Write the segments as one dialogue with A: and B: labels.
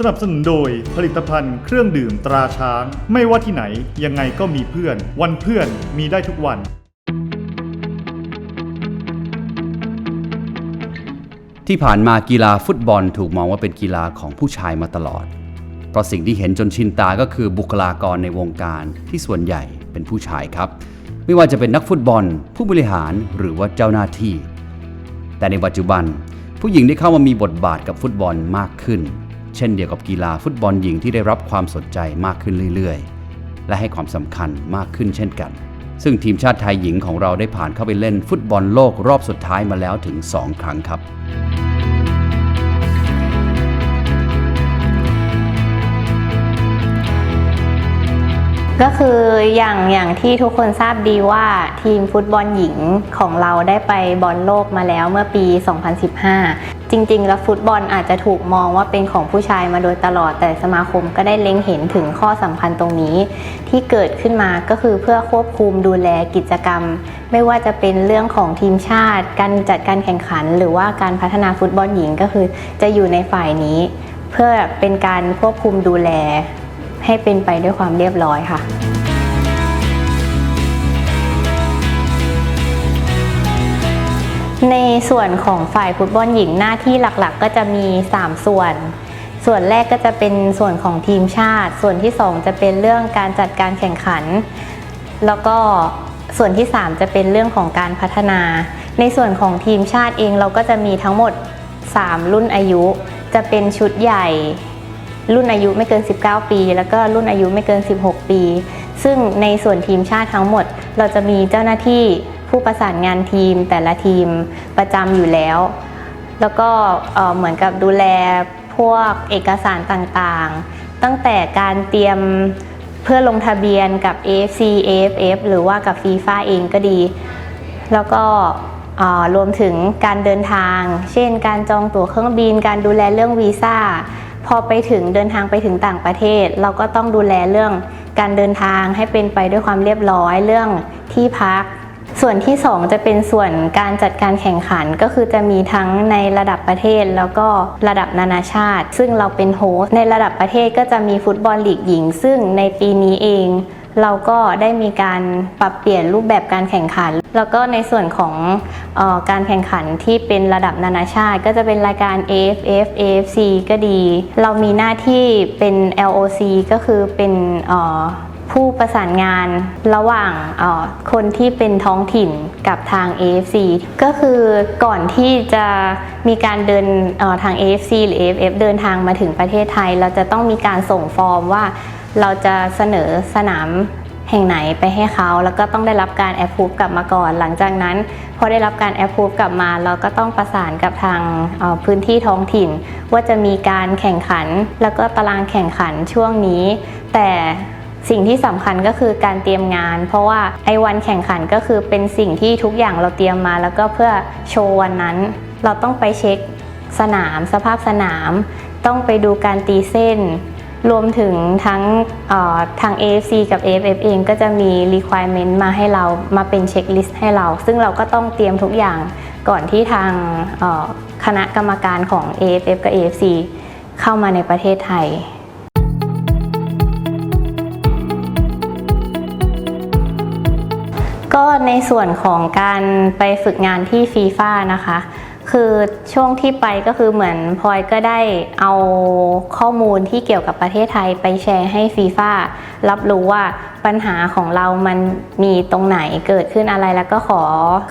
A: สนับสนุนโดยผลิตภัณฑ์เครื่องดื่มตราช้าง ไม่ว่าที่ไหน ยังไงก็มีเพื่อน วันเพื่อนมีได้ทุกวัน
B: ที่ผ่านมากีฬาฟุตบอลถูกมองว่าเป็นกีฬาของผู้ชายมาตลอด เพราะสิ่งที่เห็นจนชินตาก็คือบุคลากรในวงการที่ส่วนใหญ่เป็นผู้ชายครับ ไม่ว่าจะเป็นนักฟุตบอล ผู้บริหารหรือว่าเจ้าหน้าที่ แต่ในปัจจุบัน ผู้หญิงได้เข้ามามีบทบาทกับฟุตบอลมากขึ้น เช่นเดียวกับกีฬาฟุตบอลหญิงที่ได้รับความสนใจมากขึ้นเรื่อยๆ และให้ความสำคัญมากขึ้นเช่นกัน ซึ่งทีมชาติไทยหญิงของเราได้ผ่านเข้าไปเล่นฟุตบอลโลกรอบสุดท้ายมาแล้วถึง 2 ครั้งครับ
C: ก็คืออย่างอย่างที่ทุกคนทราบดีว่าทีมฟุตบอลหญิงของเราได้ไปบอลโลกมาแล้วเมื่อปี 2015 จริง ๆ แล้วฟุตบอลอาจจะถูกมองว่าเป็นของผู้ชายมาโดยตลอด แต่สมาคมก็ได้เล็งเห็นถึงข้อสำคัญตรงนี้ ที่เกิดขึ้นมาก็คือเพื่อควบคุมดูแลกิจกรรม ไม่ว่าจะเป็นเรื่องของทีมชาติ การจัดการแข่งขัน หรือว่าการพัฒนาฟุตบอลหญิงก็คือจะอยู่ในฝ่ายนี้ เพื่อเป็นการควบคุมดูแล ให้เป็นไปด้วยความเรียบร้อยค่ะ ในส่วนของฝ่ายฟุตบอลหญิงหน้าที่หลักๆ ก็จะมี 3 ส่วน ส่วนแรกก็จะเป็นส่วนของทีมชาติ ส่วนที่ 2 จะเป็นเรื่องการจัดการแข่งขัน แล้วก็ส่วนที่ 3 จะเป็นเรื่องของการพัฒนา ในส่วนของทีมชาติเองเราก็จะมีทั้งหมด 3 รุ่นอายุ จะเป็นชุดใหญ่ รุ่นอายุไม่เกิน 19 ปี แล้วก็รุ่นอายุไม่เกิน 16 ปี ซึ่งในส่วนทีมชาติทั้งหมด เราจะมีเจ้าหน้าที่ ผู้ประสานงานทีมแต่ละทีมประจำอยู่แล้ว แล้วก็เหมือนกับดูแลพวกเอกสารต่างๆ ตั้งแต่การเตรียมเพื่อลงทะเบียนกับ AFC AFF หรือว่ากับ FIFA เองก็ดี แล้วก็รวมถึงการเดินทาง เช่น การจองตั๋วเครื่องบิน การดูแลเรื่องวีซ่า พอไปถึงเดินทางไปถึงต่างประเทศ เราก็ต้องดูแลเรื่องการเดินทางให้เป็นไปด้วยความเรียบร้อยเรื่องที่พัก ส่วนที่ 2 จะเป็นส่วนการจัดการแข่งขันก็คือจะมีทั้งในระดับประเทศแล้วก็ระดับนานาชาติ ซึ่งเราเป็นโฮสต์ในระดับประเทศก็จะมีฟุตบอลลีกหญิง ซึ่งในปีนี้เอง เราก็ได้มีการปรับเปลี่ยนรูปแบบการแข่งขัน แล้วก็ในส่วนของออการแข่งขันที่เป็นระดับนานาชาติ ก็จะเป็นรายการ AFF AFC ก็ดี เรามีหน้าที่เป็น LOC ก็คือเป็น ผู้ประสานงานระหว่างออคนที่เป็นท้องถิ่นกับทาง AFC ก็คือก่อนที่จะมีการเดินออทาง AFC หรือ AFF เดินทางมาถึงประเทศไทย เราจะต้องมีการส่งฟอร์มว่าเราจะเสนอสนามแห่งไหนไปให้เขา แล้วก็ต้องได้รับการแอปพูฟกลับมาก่อน หลังจากนั้นพอได้รับการแอปพูฟกลับมา เราก็ต้องประสานกับทางออพื้นที่ท้องถิ่น ว่าจะมีการแข่งขัน แล้วก็ตารางแข่งขันช่วงนี้ แต่ สิ่งที่สำคัญก็คือการเตรียมงาน เพราะว่าไอ้วันแข่งขันก็คือเป็นสิ่งที่ทุกอย่างเราเตรียมมา แล้วก็เพื่อโชว์วันนั้น เราต้องไปเช็คสนาม สภาพสนาม ต้องไปดูการตีเส้น รวมถึงทั้งทาง AFC กับ AFF เองก็จะมี requirement มาให้เรามาเป็นเช็คลิสต์ให้เรา ซึ่งเราก็ต้องเตรียมทุกอย่างก่อนที่ทางคณะกรรมการของ AFF กับ AFC เข้ามาในประเทศไทย ก็ในส่วนของการไปฝึกงานที่ฟีฟ่านะคะ คือช่วงที่ไปก็คือเหมือนพลอยก็ได้เอาข้อมูลที่เกี่ยวกับประเทศไทยไปแชร์ให้ฟีฟ่ารับรู้ว่าปัญหาของเรามันมีตรงไหนเกิดขึ้นอะไรแล้วก็ขอ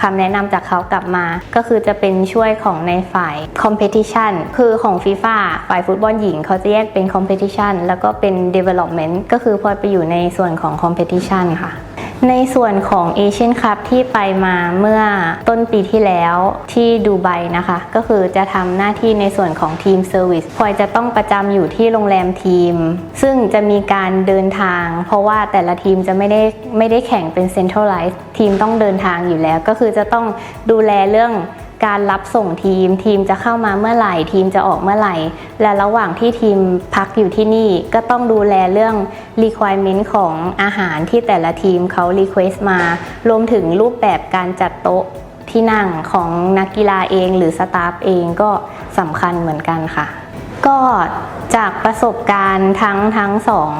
C: คำแนะนำจากเขากลับมา ก็คือจะเป็นช่วยของในฝ่าย competition คือของฟีฟ่าฝ่ายฟุตบอลหญิงเขาจะแยกเป็น competition แล้วก็เป็น development ก็คือพลอยไปอยู่ในส่วนของ competition ค่ะ ในส่วนของเอเชียนคัพที่ไปมาเมื่อต้นปีที่แล้วที่ดูไบนะคะ ก็คือจะทำหน้าที่ในส่วนของทีมเซอร์วิสพลอยจะต้องประจำอยู่ที่โรงแรมทีม ซึ่งจะมีการเดินทาง เพราะว่าแต่ละทีมจะไม่ได้ไม่ได้แข่งเป็นเซ็นทรัลไลซ์ทีมต้องเดินทางอยู่แล้ว ก็คือจะต้องดูแลเรื่อง การรับส่งทีม ทีมจะเข้ามาเมื่อไหร่ ทีมจะออกเมื่อไหร่ และระหว่างที่ทีมพักอยู่ที่นี่ ก็ต้องดูแลเรื่อง requirement ของอาหารที่แต่ละทีมเขา request มา รวมถึงรูปแบบการจัดโต๊ะที่นั่งของนักกีฬาเองหรือสตาฟเองก็สำคัญเหมือนกันค่ะ ก็จากประสบการณ์ทั้งทั้งสอง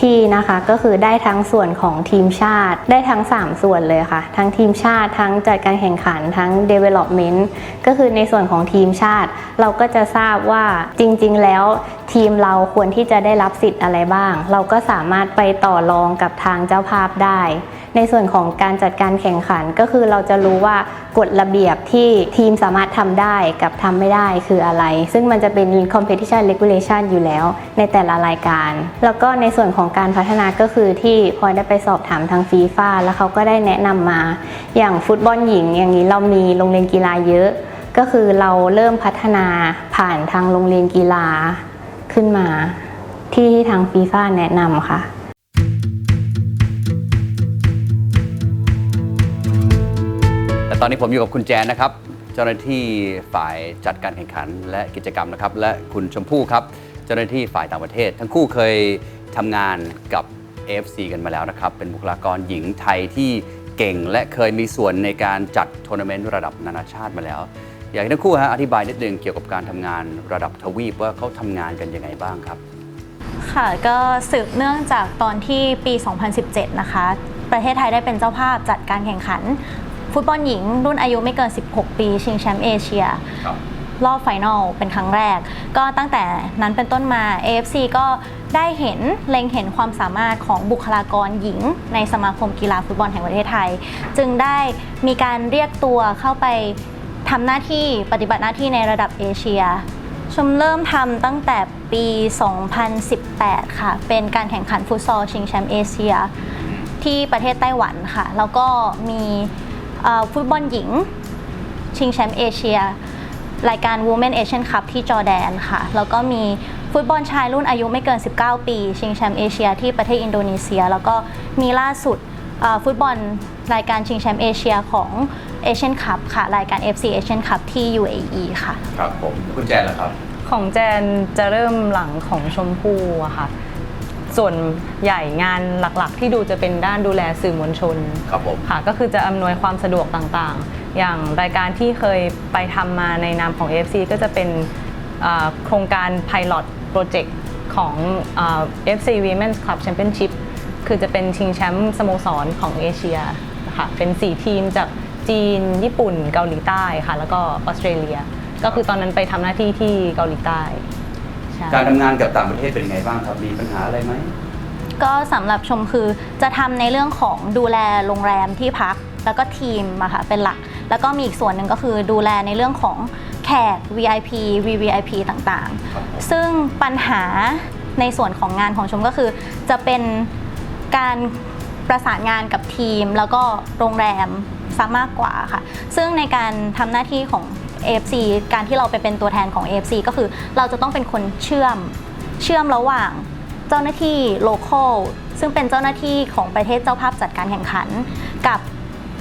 C: ที่นะคะก็คือได้ทั้งส่วนของทีมชาติ ได้ทั้ง 3 ส่วนเลยค่ะ ทั้งทีมชาติทั้งจัดการแข่งขันทั้ง development ก็คือในส่วนของทีมชาติ เราก็จะทราบว่าจริง ๆ แล้วทีมเราควรที่จะได้รับสิทธิ์อะไรบ้าง เราก็สามารถไปต่อรองกับทางเจ้าภาพได้ ในส่วนของการจัดการแข่งขันก็คือเราจะรู้ว่ากฎระเบียบที่ทีมสามารถทำได้กับทำไม่ได้คืออะไร ซึ่งมันจะเป็น competition regulation อยู่แล้วในแต่ละรายการ แล้วก็ในส่วนของการพัฒนาก็คือที่พอยได้ไปสอบถามทางฟีฟ่าแล้วเขาก็ได้แนะนำมา อย่างฟุตบอลหญิง อย่างนี้เรามีโรงเรียนกีฬาเยอะ ก็คือเราเริ่มพัฒนาผ่านทางโรงเรียนกีฬาขึ้นมา ที่ที่ทางฟีฟ่าแนะนำค่ะ
B: อนนี้ผมอยู่กับคุณแจนนะครับ เจ้าหน้าที่ฝ่ายจัดการแข่งขันและกิจกรรมนะครับ และคุณชมพู่ครับ เจ้าหน้าที่ฝ่ายต่างประเทศ ทั้งคู่เคยทำงานกับ AFC กันมาแล้วนะครับ เป็นบุคลากรหญิงไทยที่เก่ง และเคยมีส่วนในการจัดทัวร์นาเมนต์ระดับนานาชาติมาแล้ว อยากให้ทั้งคู่ฮะอธิบายนิดนึงเกี่ยวกับการทำงานระดับทวีปว่าเขาทำงานกันยังไงบ้างครับ
D: ค่ะก็สืบเนื่องจากตอนที่ปี 2017 นะคะ ประเทศไทยได้เป็นเจ้าภาพจัดการแข่งขัน ฟุตบอลหญิงรุ่นอายุไม่เกิน 16 ปี ชิงแชมป์เอเชียรอบไฟนอลเป็นครั้งแรก ก็ตั้งแต่นั้นเป็นต้นมา AFC ก็ได้เห็นเล็งเห็นความสามารถของบุคลากรหญิง ในสมาคมกีฬาฟุตบอลแห่งประเทศไทย จึงได้มีการเรียกตัวเข้าไปทำหน้าที่ปฏิบัติหน้าที่ในระดับเอเชีย ชมเริ่มทำตั้งแต่ปี 2018 ค่ะ เป็นการแข่งขันฟุตซอลชิงแชมป์เอเชีย ที่ประเทศไต้หวันค่ะ แล้วก็มีเอ่อ ฟุตบอลหญิง ชิงแชมป์เอเชีย รายการ Women Asian Cup ที่จอร์แดนค่ะ แล้วก็มีฟุตบอลชายรุ่นอายุไม่เกิน 19 ปี ชิงแชมป์เอเชียที่ประเทศอินโดนีเซีย แล้วก็มีล่าสุดเอ่อฟุตบอลรายการชิงแชมป์เอเชียของเอเชียนคัพค่ะ รายการ FC Asian Cup ที่ UAE ค่ะ
B: ครับผมคุณแจนล่ะครับ
E: ของแจนจะเริ่มหลังของชมพู่อะค่ะ ส่วนใหญ่งานหลักๆ ที่ดูจะเป็นด้านดูแลสื่อมวลชน
B: ครับผม
E: ค่ะ ก็คือจะอำนวยความสะดวกต่างๆ อย่างรายการที่เคยไปทำมาในนามของ AFC ก็จะเป็นเอ่อโครงการ Pilot Project ของเอ่อ FC Women's Club Championship คือจะเป็นชิงแชมป์สโมสรของเอเชียนะคะเป็น 4 ทีมจากจีน ญี่ปุ่น เกาหลีใต้ค่ะ แล้วก็ออสเตรเลีย ก็คือตอนนั้นไปทำหน้าที่ที่เกาหลีใต้ใช่
B: การทำงานกับต่างประเทศเป็นยังไงบ้างครับ มีปัญหาอะไรไหม
D: ก็สำหรับชมคือจะทำในเรื่องของดูแลโรงแรมที่พักแล้วก็ทีมอะค่ะเป็นหลัก แล้วก็มีอีกส่วนหนึ่งก็คือดูแลในเรื่องของแขก VIP VVIP ต่าง
B: ครับผม
D: ๆซึ่งปัญหาในส่วนของงานของชมก็คือ จะเป็นการประสานงานกับทีม แล้วก็โรงแรมซะมากกว่าค่ะ ซึ่งในการทำหน้าที่ของ AFC การที่เราไปเป็นตัวแทนของ AFC ก็คือเราจะต้องเป็นคนเชื่อมเชื่อมระหว่างเจ้าหน้าที่โลคอลซึ่งเป็นเจ้าหน้าที่ของประเทศเจ้าภาพจัดการแข่งขัน กับ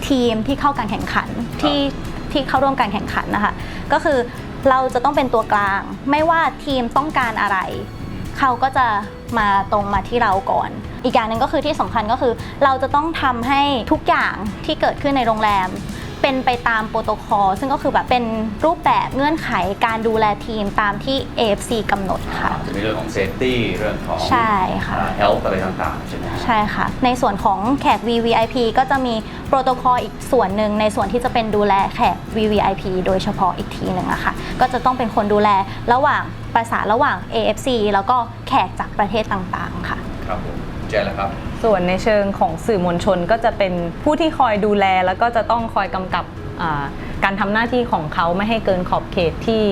D: ทีมที่เข้าการแข่งขันที่ที่เข้าร่วมการแข่งขันนะคะก็คือเราจะต้องเป็นตัวกลาง ไม่ว่าทีมต้องการอะไร เขาก็จะมาตรงมาที่เราก่อน อีกอย่างหนึ่งก็คือที่สำคัญก็คือ เราจะต้องทำให้ทุกอย่างที่เกิดขึ้นในโรงแรม เป็นไปตามโปรโตคอลซึ่งก็คือแบบเป็นรูปแบบเงื่อนไขการดูแลทีมตามที่ AFC กำหนดค่ะ
B: จะมีเรื่องของเซฟตี้เรื่องของ
D: ใช่ค่ะ
B: เฮลท์อะไรต่างๆใช่ไหมฮะ
D: ใช่ค่ะ ในส่วนของแขก VVIP ก็จะมีโปรโตคอลอีกส่วนหนึ่งในส่วนที่จะเป็นดูแลแขก VVIP โดยเฉพาะอีกทีหนึ่งอะค่ะก็จะต้องเป็นคนดูแลระหว่างประสานระหว่าง AFC แล้วก็แขกจากประเทศต่างๆค่ะ
B: ครับผมคุณแจนล่ะครับ
E: ส่วนในเชิงของสื่อมวลชนก็จะเป็นผู้ที่คอยดูแล แล้วก็จะต้องคอยกำกับการทำหน้าที่ของเขาไม่ให้เกินขอบเขตที่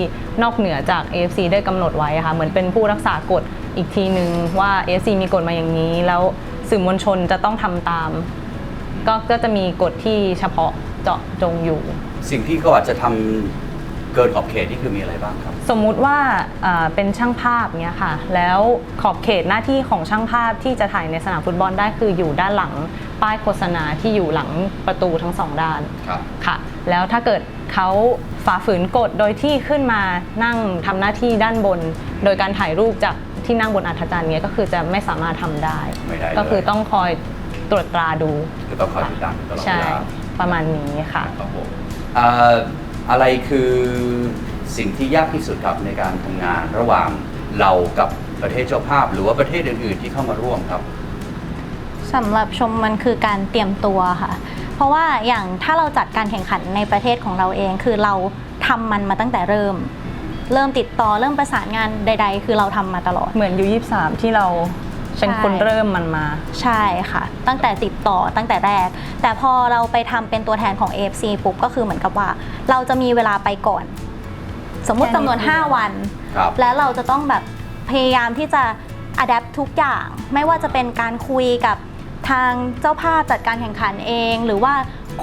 E: นอกเหนือจาก AFC ได้กำหนดไว้ค่ะเหมือนเป็นผู้รักษากฎอีกทีหนึ่งว่า AFC มีกฎมาอย่างนี้ แล้วสื่อมวลชนจะต้องทำตาม ก็ก็จะมีกฎที่เฉพาะเจาะจงอยู่
B: สิ่งที่เขาอาจจะทำ เกินขอบเขตนี่คือมีอะไรบ้างครับ
E: สมมุติว่าอ่าเป็นช่างภาพเนี้ยค่ะ แล้วขอบเขตหน้าที่ของช่างภาพที่จะถ่ายในสนามฟุตบอลได้คืออยู่ด้านหลังป้ายโฆษณาที่อยู่หลังประตูทั้งสองด้าน
B: ครับ
E: ค่ะแล้วถ้าเกิดเขาฝ่าฝืนกฎโดยที่ขึ้นมานั่งทำหน้าที่ด้านบน โดยการถ่ายรูปจากที่นั่งบนอัฐจันทร์เนี้ยก็คือจะไม่สามารถทำได้
B: ไม่ได้เลย
E: ก็คือต้องคอยตรวจตราดู
B: จะต้องคอยติดตามตลอด
E: ใช่
B: เวลา
E: ประมาณนี้ค่ะ
B: ครับผมเอ่อ อะไรคือสิ่งที่ยากที่สุดครับในการทำงานระหว่างเรากับประเทศเจ้าภาพ หรือว่าประเทศอื่นๆที่เข้ามาร่วมครับ
D: สำหรับชมมันคือการเตรียมตัวค่ะ เพราะว่าอย่างถ้าเราจัดการแข่งขันในประเทศของเราเอง คือเราทำมันมาตั้งแต่เริ่ม เริ่มติดต่อเริ่มประสานงานใด ๆ คือเราทำมาตลอด
E: เหมือนยูยี่สามที่เรา เป็นคนเริ่มมันมา
D: ใช่ค่ะ ตั้งแต่ติดต่อตั้งแต่แรก แต่พอเราไปทำเป็นตัวแทนของ AFC ปุ๊บก็คือเหมือนกับว่า เราจะมีเวลาไปก่อน สมมุติจำนวน 5 วัน
B: ครับ
D: แล้วเราจะต้องแบบพยายามที่จะอัดแอปทุกอย่าง ไม่ว่าจะเป็นการคุยกับทางเจ้าภาพจัดการแข่งขันเอง หรือว่า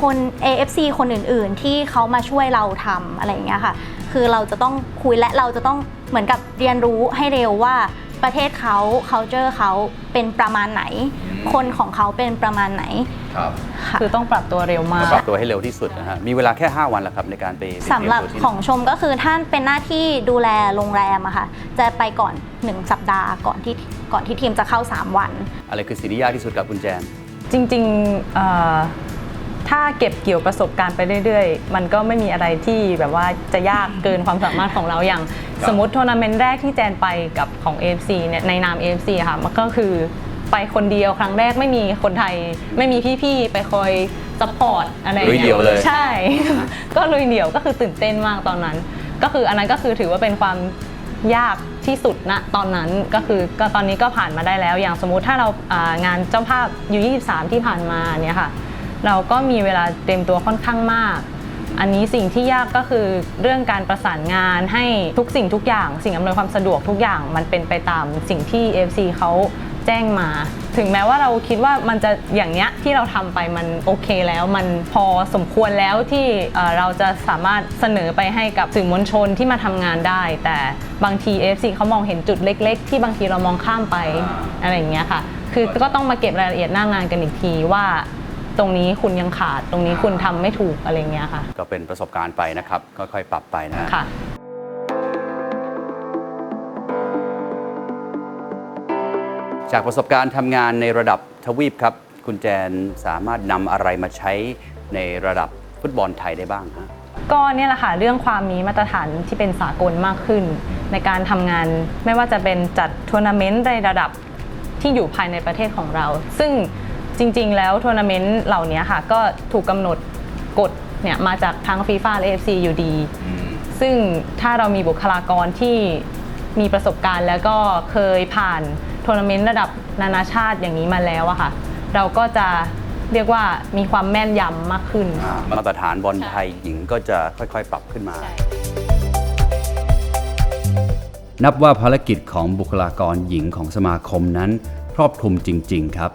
D: คน AFC คนอื่นๆ ที่เขามาช่วยเราทำอะไรอย่างเงี้ยค่ะ คือเราจะต้องคุยและเราจะต้องเหมือนกับเรียนรู้ให้เร็วว่า ประเทศเขา culture เขาเป็นประมาณไหน
B: อืม
D: คนของเขาเป็นประมาณไหน
B: ครับ
D: ค่ะ
E: คือต้องปรับตัวเร็วมาก
B: ปรับตัวให้เร็วที่สุดนะฮะ มีเวลาแค่ 5 วันแล้วครับในการไปไปเตยม
D: สำหรับ
B: ตัวที่
D: ของชมก็คือท่านเป็นหน้าที่ดูแลโรงแรมอะค่ะ จะไปก่อน 1 สัปดาห์ก่อนที่ก่อนที่ทีมจะเข้า 3 วัน
B: อะไรคือสิ่งที่ยากที่สุดกับคุณแจน
E: จริงๆเอ่อ ถ้าเก็บเกี่ยวประสบการณ์ไปเรื่อยๆ มันก็ไม่มีอะไรที่แบบว่าจะยากเกินความสามารถของเราอย่าง
B: ครับ
E: สมมติทัวร์นาเมนต์แรกที่แจนไปกับของ AFC เนี่ยในนาม AFC อะค่ะมันก็คือไปคนเดียวครั้งแรกไม่มีคนไทย ไม่มีพี่ๆ ไปคอยซัพพอร์ตอะไรอย่าง
B: ลุยเดี่
E: เงี้
B: ยวเลย
E: ใช่ ก็ลุยเดี่ยวก็คือตื่นเต้นมากตอนนั้น ก็คืออันนั้นก็คือถือว่าเป็นความยากที่สุดณตอนนั้นก็คือก็ตอนนี้ก็ผ่านมาได้แล้ว อย่างสมมุติถ้าเราอ่างานเจ้าภาพยู23ที่ผ่านมาเนี่ยค่ะ เราก็มีเวลาเตรียมตัวค่อนข้างมาก อันนี้สิ่งที่ยากก็คือเรื่องการประสานงานให้ทุกสิ่งทุกอย่าง สิ่งอำนวยความสะดวกทุกอย่างมันเป็นไปตามสิ่งที่ FC เขาแจ้งมา ถึงแม้ว่าเราคิดว่ามันจะอย่างเนี้ยที่เราทำไปมันโอเคแล้ว มันพอสมควรแล้วที่เอ่อเราจะสามารถเสนอไปให้กับสื่อมวลชนที่มาทำงานได้ แต่บางที FC เขามองเห็นจุดเล็ก ๆ ที่บางทีเรามองข้ามไปอะไรอย่างเงี้ยค่ะ คือก็ต้องมาเก็บรายละเอียดหน้างานกันอีกทีว่า ตรงนี้คุณยังขาดตรงนี้คุณทำไม่ถูกอะไรเงี้ยค่ะ
B: ก็เป็นประสบการณ์ไปนะครับค่อยๆปรับไปนะฮะ
E: ค่ะ
B: จากประสบการณ์ทำงานในระดับทวีปครับ คุณแจนสามารถนำอะไรมาใช้ในระดับฟุตบอลไทยได้บ้างฮะ
E: ก็เนี่ยแหละค่ะเรื่องความมีมาตรฐานที่เป็นสากลมากขึ้น ในการทำงานไม่ว่าจะเป็นจัดทัวร์นาเมนต์ในระดับที่อยู่ภายในประเทศของเรา ซึ่ง จริง ๆ แล้วทัวร์นาเมนต์เหล่านี้ค่ะ ก็ถูกกำหนดกฎเนี่ยมาจากทั้งฟีฟ่าและ AFC อยู่ดี ซึ่งถ้าเรามีบุคลากรที่มีประสบการณ์ แล้วก็เคยผ่านทัวร์นาเมนต์ระดับนานาชาติอย่างนี้มาแล้วอะค่ะ เราก็จะเรียกว่ามีความแม่นยำมากขึ้น
B: มาตรฐานบอลไทยหญิงก็จะค่อยๆ ปรับขึ้นมา นับว่าภารกิจของบุคลากรหญิงของสมาคมนั้น ครอบคลุมจริง ๆ ครับ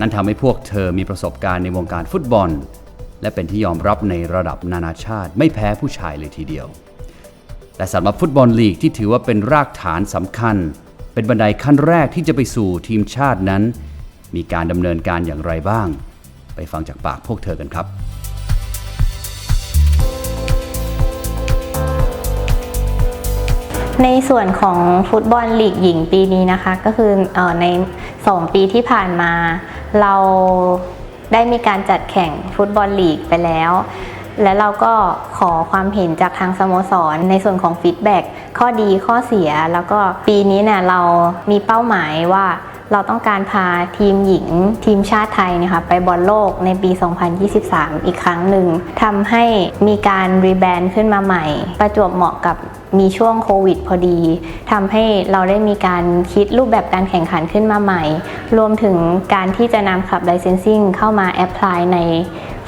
B: นั่นทำให้พวกเธอมีประสบการณ์ในวงการฟุตบอล และเป็นที่ยอมรับในระดับนานาชาติไม่แพ้ผู้ชายเลยทีเดียว และสำหรับฟุตบอลลีกที่ถือว่าเป็นรากฐานสำคัญ เป็นบันไดขั้นแรกที่จะไปสู่ทีมชาตินั้น มีการดำเนินการอย่างไรบ้าง ไปฟังจากปากพวกเธอกันครับ
C: ในส่วนของฟุตบอลลีกหญิงปีนี้นะคะ ก็คือออใน 2 ปีที่ผ่านมา เราได้มีการจัดแข่งฟุตบอลลีกไปแล้ว และเราก็ขอความเห็นจากทางสโมสร ในส่วนของฟีดแบ็กข้อดีข้อเสีย แล้วก็ปีนี้เนี่ยเรามีเป้าหมายว่าเราต้องการพาทีมหญิงทีมชาติไทยนะคะไปบอลโลกในปี 2023 อีกครั้งหนึ่งทำให้มีการรีแบรนด์ขึ้นมาใหม่ ประจวบเหมาะกับ มีช่วงโควิดพอดีทำให้เราได้มีการคิดรูปแบบการแข่งขันขึ้นมาใหม่ รวมถึงการที่จะนำขับไลเซนซิ่งเข้ามาแอพพลายใน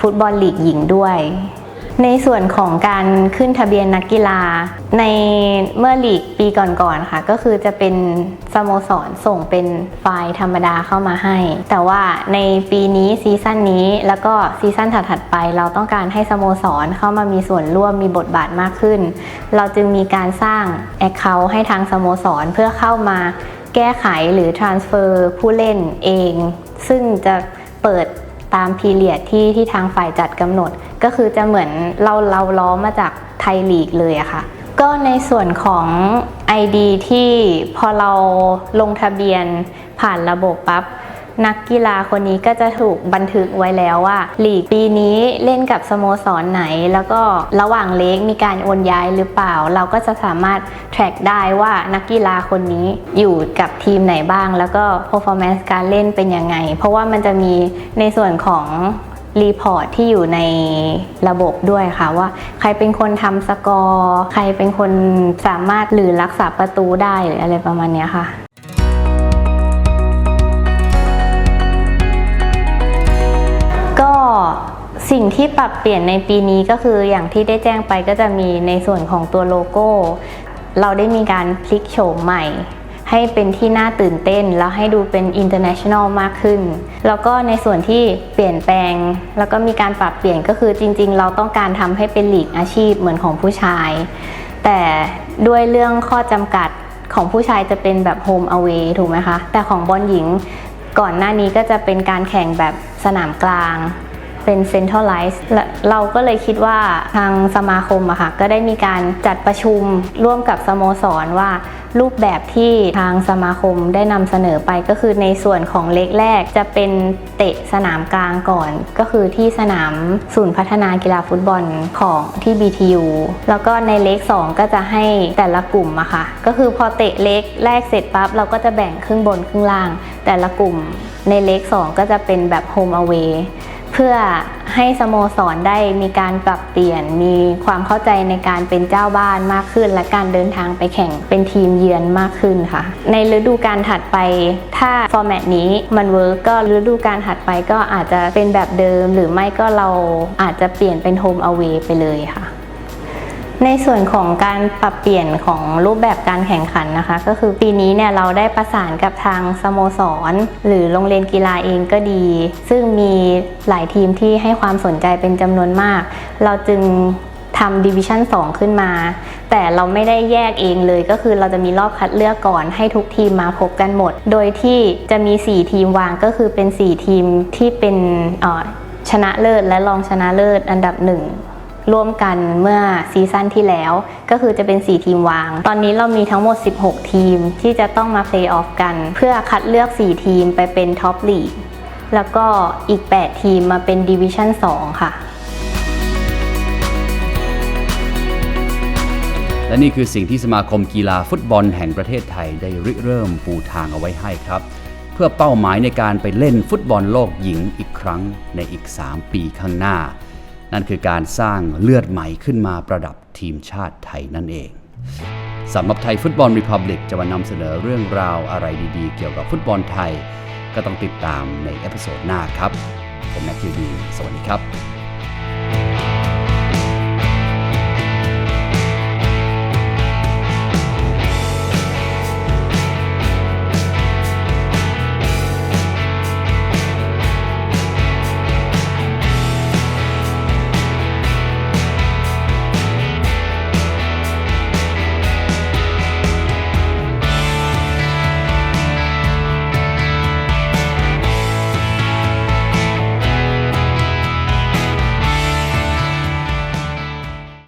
C: ฟุตบอลลีกหญิงด้วย ในส่วนของการขึ้นทะเบียนนักกีฬา ในเมื่อลีกปีก่อนๆค่ะ ก็คือจะเป็นสโมสรส่งเป็นไฟล์ธรรมดาเข้ามาให้ แต่ว่าในปีนี้ซีซั่นนี้แล้วก็ซีซั่นถัดๆไป เราต้องการให้สโมสรเข้ามามีส่วนร่วมมีบทบาทมากขึ้น เราจึงมีการสร้าง Account ให้ทางสโมสรเพื่อเข้ามาแก้ไขหรือ transfer ผู้เล่นเอง ซึ่งจะเปิด ตามพีเรียดที่ที่ทางฝ่ายจัดกำหนด ก็คือจะเหมือนเราเราล้อมาจากไทยลีกเลยอะค่ะ ก็ในส่วนของ ID ที่พอเราลงทะเบียนผ่านระบบปั๊บ นักกีฬาคนนี้ก็จะถูกบันทึกไว้แล้วว่าลีกปีนี้เล่นกับสโมสรไหน แล้วก็ระหว่างเล็กมีการโอนย้ายหรือเปล่า เราก็จะสามารถ track ได้ว่านักกีฬาคนนี้อยู่กับทีมไหนบ้าง แล้วก็ performance การเล่นเป็นยังไง เพราะว่ามันจะมีในส่วนของรีพอร์ตที่อยู่ในระบบด้วยค่ะว่าใครเป็นคนทำสกอร์ ใครเป็นคนสามารถหรือรักษาประตูได้หรืออะไรประมาณนี้ค่ะ สิ่งที่ปรับเปลี่ยนในปีนี้ก็คืออย่างที่ได้แจ้งไปก็จะมีในส่วนของตัวโลโก้ เราได้มีการพลิกโฉมใหม่ ให้เป็นที่น่าตื่นเต้น แล้วให้ดูเป็น international มากขึ้น แล้วก็ในส่วนที่เปลี่ยนแปลง แล้วก็มีการปรับเปลี่ยนก็คือจริง ๆ เราต้องการทำให้เป็นหลีกอาชีพเหมือนของผู้ชาย แต่ด้วยเรื่องข้อจำกัดของผู้ชายจะเป็นแบบ home away ถูกไหมคะ แต่ของบอลหญิงก่อนหน้านี้ก็จะเป็นการแข่งแบบสนามกลาง เป็น centralize และเราก็เลยคิดว่าทางสมาคมอะค่ะก็ได้มีการจัดประชุมร่วมกับสโมสรว่ารูปแบบที่ทางสมาคมได้นำเสนอไปก็คือในส่วนของเล็กแรกจะเป็นเตะสนามกลางก่อน ก็คือที่สนามศูนย์พัฒนากีฬาฟุตบอลของที่ BTU แล้วก็ในเล็ก 2 ก็จะให้แต่ละกลุ่มอะค่ะก็คือพอเตะเล็กแรกเสร็จปั๊บเราก็จะแบ่งครึ่งบนครึ่งล่าง แต่ละกลุ่มในเล็ก 2 ก็จะเป็นแบบ Home Away เพื่อให้สโมสรได้มีการปรับเปลี่ยน มีความเข้าใจในการเป็นเจ้าบ้านมากขึ้น และการเดินทางไปแข่งเป็นทีมเยือนมากขึ้นค่ะ ในฤดูกาลถัดไป ถ้าฟอร์แมตนี้มันเวิร์กก็ฤดูกาลถัดไปก็อาจจะเป็นแบบเดิม หรือไม่ก็เราอาจจะเปลี่ยนเป็นโฮมอเวไปเลยค่ะ ในส่วนของการปรับเปลี่ยนของรูปแบบการแข่งขันนะคะ ก็คือปีนี้เนี่ยเราได้ประสานกับทางสโมสร หรือโรงเรียนกีฬาเองก็ดี ซึ่งมีหลายทีมที่ให้ความสนใจเป็นจำนวนมาก เราจึงทำดิวิชั่น2 ขึ้นมา แต่เราไม่ได้แยกเองเลยก็คือเราจะมีรอบคัดเลือกก่อนให้ทุกทีมมาพบกันหมด โดยที่จะมี 4 ทีมวางก็คือเป็น 4 ทีมที่เป็นชนะเลิศและรองชนะเลิศอันดับหนึ่ง ร่วมกันเมื่อซีซั่นที่แล้ว ก็คือจะเป็น 4 ทีมวาง ตอนนี้เรามีทั้งหมด 16 ทีมที่จะต้องมาเพลย์ออฟกัน เพื่อคัดเลือก 4 ทีมไปเป็นท็อปลีกแล้วก็อีก 8 ทีมมาเป็นดิวิชั่น 2 ค่ะ
B: และนี่คือสิ่งที่สมาคมกีฬาฟุตบอลแห่งประเทศไทยได้ริเริ่มปูทางเอาไว้ให้ครับ เพื่อเป้าหมายในการไปเล่นฟุตบอลโลกหญิงอีกครั้งในอีก 3 ปีข้างหน้า นั่นคือการสร้างเลือดใหม่ขึ้นมาประดับทีมชาติไทยนั่นเองสำหรับไทยฟุตบอลรีพับลิกจะมานำเสนอเรื่องราวอะไรดีๆ เกี่ยวกับฟุตบอลไทย ก็ต้องติดตามในเอพิโซดหน้าครับ ผมแมทธิวดี สวัสดีครับ